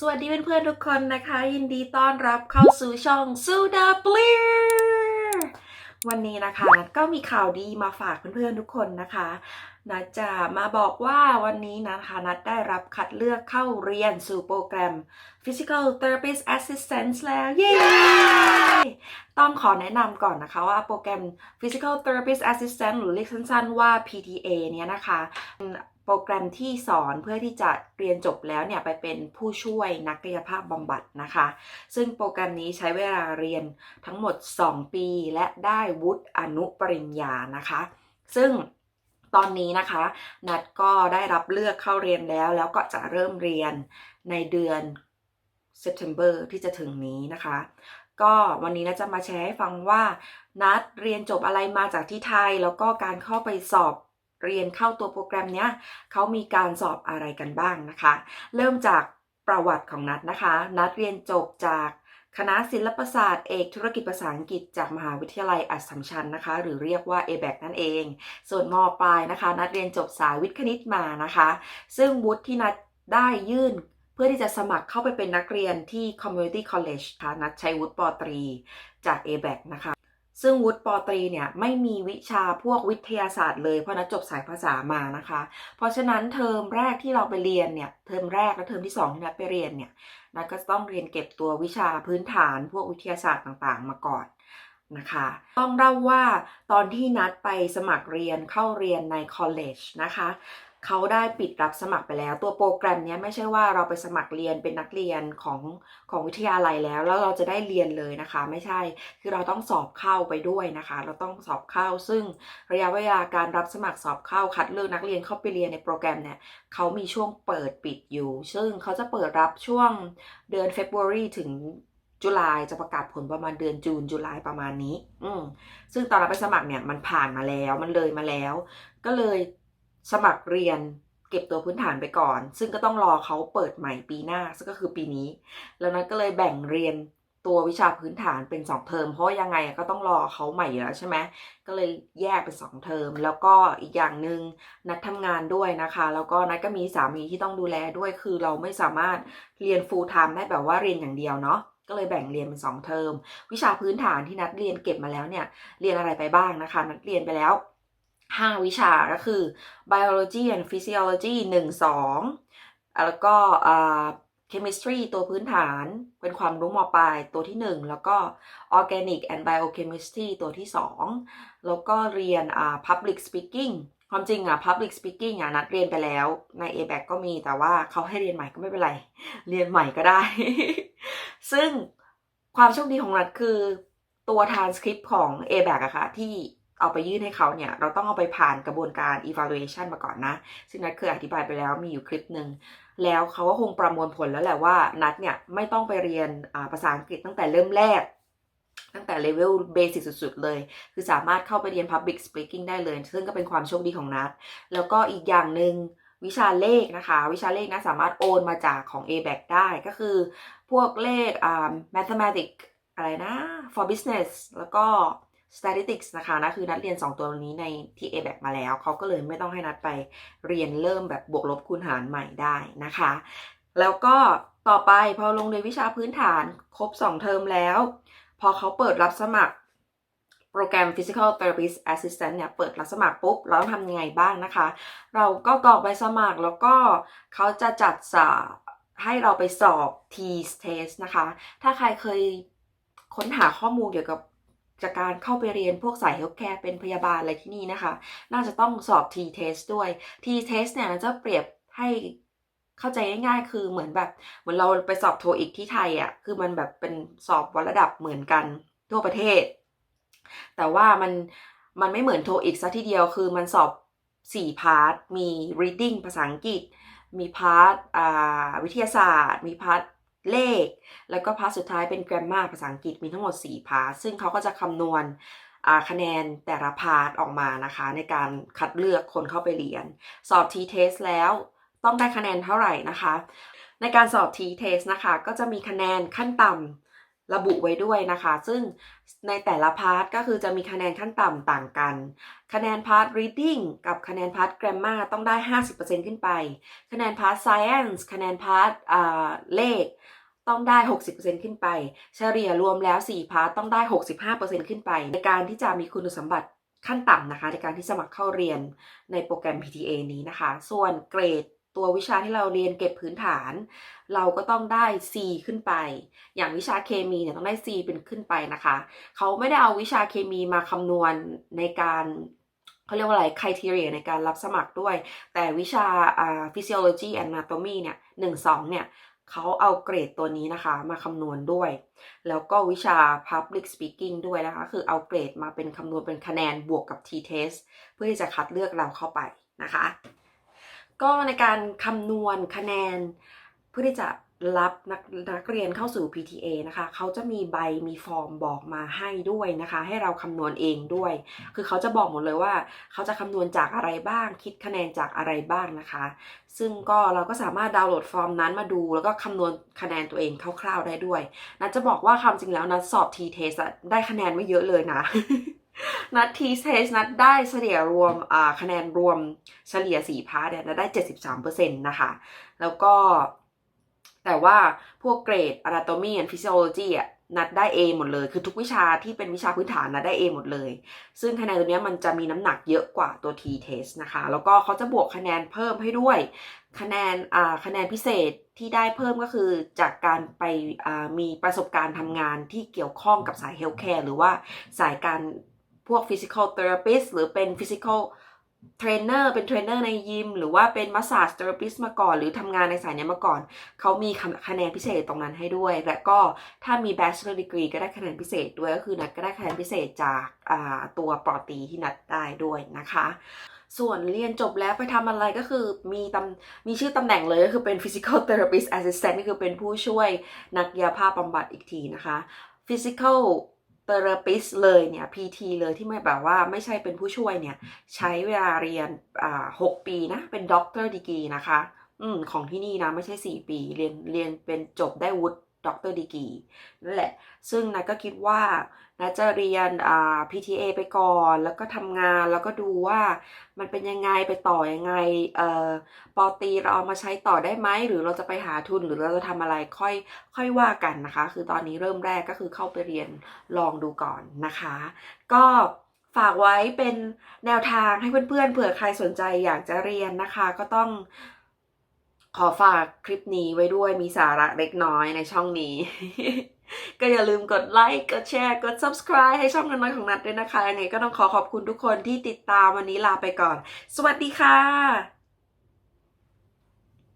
สวัสดีเพื่อนๆทุกคนนะคะ ยินดีต้อนรับเข้าสู่ช่องซูดาปลีวันนี้นะคะนัดก็มีข่าวดีมาฝากเพื่อนๆทุกคนนะคะนัดจะมาบอกว่าวันนี้นะคะนัดได้รับคัดเลือกเข้าเรียนสู่โปรแกรม Physical Therapist Assistant แล้ว เย้ ต้องขอแนะนำก่อนนะคะว่าโปรแกรม Physical Therapist Assistant หรือเรียกสั้นๆว่า PTA เนี่ยนะคะ โปรแกรมที่สอนเพื่อที่จะเรียนจบแล้วเนี่ยไปเป็นผู้ช่วยนักกายภาพบำบัดนะคะ ซึ่งโปรแกรมนี้ใช้เวลาเรียนทั้งหมด 2 ปีและได้วุฒิอนุปริญญานะคะ ซึ่งตอนนี้นะคะ นัดก็ได้รับเลือกเข้าเรียนแล้ว แล้วก็จะเริ่มเรียนในเดือน September ที่จะถึงนี้นะคะ ก็วันนี้นะจะมาแชร์ให้ฟังว่า นัดเรียนจบอะไรมาจากที่ไทย แล้วก็การเข้าไปสอบ เรียนเข้าตัวโปรแกรมเนี้ยเขามีการสอบอะไรกันบ้างนะคะ เริ่มจากประวัติของนัดนะคะ นัดเรียนจบจากคณะศิลปศาสตร์เอกธุรกิจภาษาอังกฤษจากมหาวิทยาลัยอัสสัมชัญนะคะ หรือเรียกว่า a b a c นั่นเอง ส่วนมปลายนะคะ นัดเรียนจบสายวิทย์คณิตมานะคะ ซึ่งวุฒิที่นัดได้ยื่นเพื่อที่จะสมัครเข้าไปเป็นนักเรียนที่ Community College ค่ะนัดใช้วุฒิปอตรีจาก a b a c นะคะ ซึ่งวุฒิปอตรีเนี่ยไม่มีวิชาพวกวิทยาศาสตร์เลยเพราะนัดจบสายภาษามานะคะ เพราะฉะนั้นเทอมแรกที่เราไปเรียนเนี่ยเทอมแรกและเทอมที่สองที่นัดไปเรียนเนี่ยนัดก็ต้องเรียนเก็บตัววิชาพื้นฐานพวกวิทยาศาสตร์ต่างๆ มาก่อนนะคะ ต้องเล่าว่าตอนที่นัดไปสมัครเรียนเข้าเรียนใน college นะคะ เขาได้ปิดรับสมัครไปแล้ว ตัวโปรแกรมนี้ไม่ใช่ว่าเราไปสมัครเรียนเป็นนักเรียนของของวิทยาลัยแล้ว แล้วเราจะได้เรียนเลยนะคะ ไม่ใช่คือเราต้องสอบเข้าไปด้วยนะคะ เราต้องสอบเข้า ซึ่งระยะเวลาการรับสมัครสอบเข้าคัดเลือกนักเรียนเข้าไปเรียนในโปรแกรมเนี่ยเขามีช่วงเปิดปิดอยู่ ซึ่งเขาจะเปิดรับช่วงเดือน February ถึงจุลายจะประกาศผลประมาณเดือนจูนจุลายประมาณนี้ อืซึ่งตอนเราไปสมัครเนี่ยมันผ่านมาแล้วมันเลยมาแล้ว ก็เลย สมัครเรียนเก็บตัวพื้นฐานไปก่อน ซึ่งก็ต้องรอเขาเปิดใหม่ปีหน้าซึ่งก็คือปีนี้ แล้วนั้นก็เลยแบ่งเรียนตัววิชาพื้นฐานเป็น 2 เทอม เพราะยังไงก็ต้องรอเขาใหม่อยู่แล้วใช่ไหมก็เลยแยกเป็น 2 เทอม แล้วก็อีกอย่างหนึ่งนัดทำงานด้วยนะคะ แล้วก็นัดก็มีสามีที่ต้องดูแลด้วยคือเราไม่สามารถเรียน full time ได้แบบว่าเรียนอย่างเดียวเนาะก็เลยแบ่งเรียนเป็น2เทอม วิชาพื้นฐานที่นัดเรียนเก็บมาแล้วเนี่ยเรียนอะไรไปบ้างนะคะ นัดเรียนไปแล้ว 5วิชาก็คือ biology and physiology 1 2แล้วก็อ่า chemistry ตัวพื้นฐานเป็นความรู้มปลายตัวที่ 1 แล้วก็ organic and biochemistry ตัวที่ 2 แล้วก็เรียนอ่า public speaking ความจริงอะ public speaking อะนัดเรียนไปแล้วใน a b a c ก็มีแต่ว่าเขาให้เรียนใหม่ก็ไม่เป็นไร เรียนใหม่ก็ได้ ซึ่งความโชคดีของนัดคือตัว transcript ของ a b a c อะค่ะที่ เอาไปยื่นให้เขาเนี่ย เราต้องเอาไปผ่านกระบวนการ evaluation มาก่อนนะ ซึ่งนัดเคยอธิบายไปแล้วมีอยู่คลิปหนึ่ง แล้วเขาก็คงประมวลผลแล้วแหละว่านัดเนี่ยไม่ต้องไปเรียนภาษาอังกฤษตั้งแต่เริ่มแรก ตั้งแต่เลเวลเบสิกสุดๆเลย คือสามารถเข้าไปเรียน Public Speaking ได้เลย ซึ่งก็เป็นความโชคดีของนัด แล้วก็อีกอย่างหนึ่งวิชาเลขนะคะ วิชาเลขนะสามารถโอนมาจากของ a b a c ได้ก็คือ พวกเลขอ่า mathematics อะไรนะ for business แล้วก็ statistics นะคะนะคือนัดเรียน 2 ตัวนี้ในที่ a b a c มาแล้ว เขาก็เลยไม่ต้องให้นัดไปเรียนเริ่มแบบบวกลบคูณหารใหม่ได้นะคะ แล้วก็ต่อไปพอลงเรียนวิชาพื้นฐานครบ 2 เทอมแล้ว พอเขาเปิดรับสมัครโปรแกรม Physical Therapist Assistant เนี่ยเปิดรับสมัครปุ๊บ เราต้องทำยังไงบ้างนะคะ เราก็กรอกใบสมัครแล้วก็เขาจะจัดสาให้เราไปสอบ T test นะคะ ถ้าใครเคยค้นหาข้อมูลเกี่ยวกับ จากการเข้าไปเรียนพวกสาย healthcare เป็นพยาบาลอะไรที่นี่นะคะ น่าจะต้องสอบ T test ด้วย T test เนี่ยจะเปรียบให้เข้าใจง่ายๆ คือเหมือนแบบเหมือนเราไปสอบโทอีกที่ไทยอะ่ะคือมันแบบเป็นสอบวัดระดับเหมือนกันทั่วประเทศ แต่ว่ามันมันไม่เหมือนโทอีกซะทีเดียวคือมันสอบ 4 พาร์ท มี reading ภาษาอังกฤษ มีพาร์ทวิทยาศาสตร์ มีพาร์ท เลข แล้วก็พาร์ทสุดท้ายเป็นแกรมมาภาษาอังกฤษมีทั้งหมด 4 พาร์ทซึ่งเขาก็จะคำนวณคะแนนแต่ละพาร์ทออกมานะคะ ในการคัดเลือกคนเข้าไปเรียน สอบ T test แล้วต้องได้คะแนนเท่าไหร่นะคะ ในการสอบ T test นะคะ ก็จะมีคะแนนขั้นต่ำ ระบุไว้ด้วยนะคะ ซึ่งในแต่ละพาร์ทก็คือจะมีคะแนนขั้นต่ำต่างกัน คะแนนพาร์ท reading กับคะแนนพาร์ท grammar ต้องได้ 50%ขึ้นไป คะแนนพาร์ท science คะแนนพาร์ทเลขต้องได้ 60%ขึ้นไป เฉลี่ยรวมแล้ว 4 พาร์ทต้องได้ 65%ขึ้นไป ในการที่จะมีคุณสมบัติขั้นต่ำนะคะ ในการที่สมัครเข้าเรียนในโปรแกรม PTA นี้นะคะ ส่วนเกรด ตัววิชาที่เราเรียนเก็บพื้นฐาน เราก็ต้องได้ C ขึ้นไป อย่างวิชาเคมีเนี่ยต้องได้ C เป็นขึ้นไปนะคะ เขาไม่ได้เอาวิชาเคมีมาคำนวณในการเขาเรียกว่าอะไร criteria ในการรับสมัครด้วย แต่วิชาอ่า physiology anatomy เนี่ยหนึ่งสองเนี่ยเขาเอาเกรดตัวนี้นะคะ มาคำนวณด้วย แล้วก็วิชา public speaking ด้วยนะคะ คือเอาเกรดมาเป็นคำนวณเป็นคะแนนบวกกับ t test เพื่อที่จะคัดเลือกเราเข้าไปนะคะ ก็ในการคำนวณคะแนน เพื่อที่จะรับนักนักเรียนเข้าสู่ PTA นะคะ เขาจะมีใบมีฟอร์มบอกมาให้ด้วยนะคะ ให้เราคำนวณเองด้วย คือเขาจะบอกหมดเลยว่า เขาจะคำนวณจากอะไรบ้าง คิดคะแนนจากอะไรบ้างนะคะ ซึ่งก็เราก็สามารถดาวน์โหลดฟอร์มนั้นมาดู แล้วก็คำนวณคะแนนตัวเองคร่าวๆได้ด้วยนัดจะบอกว่าความจริงแล้วนัดสอบ T-test ได้คะแนนไม่เยอะเลยนะ นัด T-test นัดได้เฉลี่ยรวมคะแนนรวมเฉลี่ย4พาร์ทเนี่ยนัดได้73%นต์นะคะ แล้วก็ แต่ว่าพวกเกรด anatomy and physiology อะนัดได้ A หมดเลย คือทุกวิชาที่เป็นวิชาพื้นฐานนัดได้ A หมดเลย ซึ่งคะแนนตัวเนี้ยมันจะมีน้ำหนักเยอะกว่าตัว T test นะคะ แล้วก็เขาจะบวกคะแนนเพิ่มให้ด้วย คะแนนอ่าคะแนนพิเศษที่ได้เพิ่มก็คือจากการไปมีประสบการณ์ทำงานที่เกี่ยวข้องกับสาย healthcare หรือว่าสายการ พวก physical therapist หรือเป็น physical เทรนเนอร์เป็นเทรนเนอร์ในยิม หรือว่าเป็นมัสซาจเทอราปิสมาก่อน หรือทำงานในสายเนี้ยมาก่อน เขามีคะแนนพิเศษตรงนั้นให้ด้วย และก็ถ้ามี bachelor degree ก็ได้คะแนนพิเศษด้วย ก็คือนัดก็ได้คะแนนพิเศษจากาตัวปอตีที่นัดได้ด้วยนะคะส่วนเรียนจบแล้วไปทำอะไรก็คือมีตำมีชื่อตำแหน่งเลยก็คือเป็น physical therapist assistant ก็คือเป็นผู้ช่วยนักกาภาพบำบัดอีกทีนะคะ physical therapist เลยเนี่ย PT เลยที่ไม่แบบว่าไม่ใช่เป็นผู้ช่วยเนี่ย ใช้เวลาเรียนอ่าหกปีนะ เป็นด็อกเตอร์ดีกรีนะคะ อืมของที่นี่นะ ไม่ใช่สี่ปี เรียนเรียนเป็นจบได้วุฒิ ด็อกเตอร์ดีกีนั่นแหละ ซึ่งนัทก็คิดว่านัทจะเรียนอ่า PTA ไปก่อน แล้วก็ทำงานแล้วก็ดูว่ามันเป็นยังไงไปต่อยังไงเอ่อปอตีเราเอามาใช้ต่อได้ไหมหรือเราจะไปหาทุนหรือเราจะทำอะไรค่อยค่อยว่ากันนะคะ คือตอนนี้เริ่มแรกก็คือเข้าไปเรียนลองดูก่อนนะคะ ก็ฝากไว้เป็นแนวทางให้เพื่อนๆเผื่อใครสนใจอยากจะเรียนนะคะ ก็ต้อง ขอฝากคลิปนี้ไว้ด้วยมีสาระเล็กน้อยในช่องนี้ ก็อย่าลืมกดไลค์กดแชร์กด subscribe ให้ช่องน้อยของนัดด้วยนะคะยังไงก็ต้องขอขอบคุณทุกคนที่ติดตามวันนี้ลาไปก่อน สวัสดีค่ะ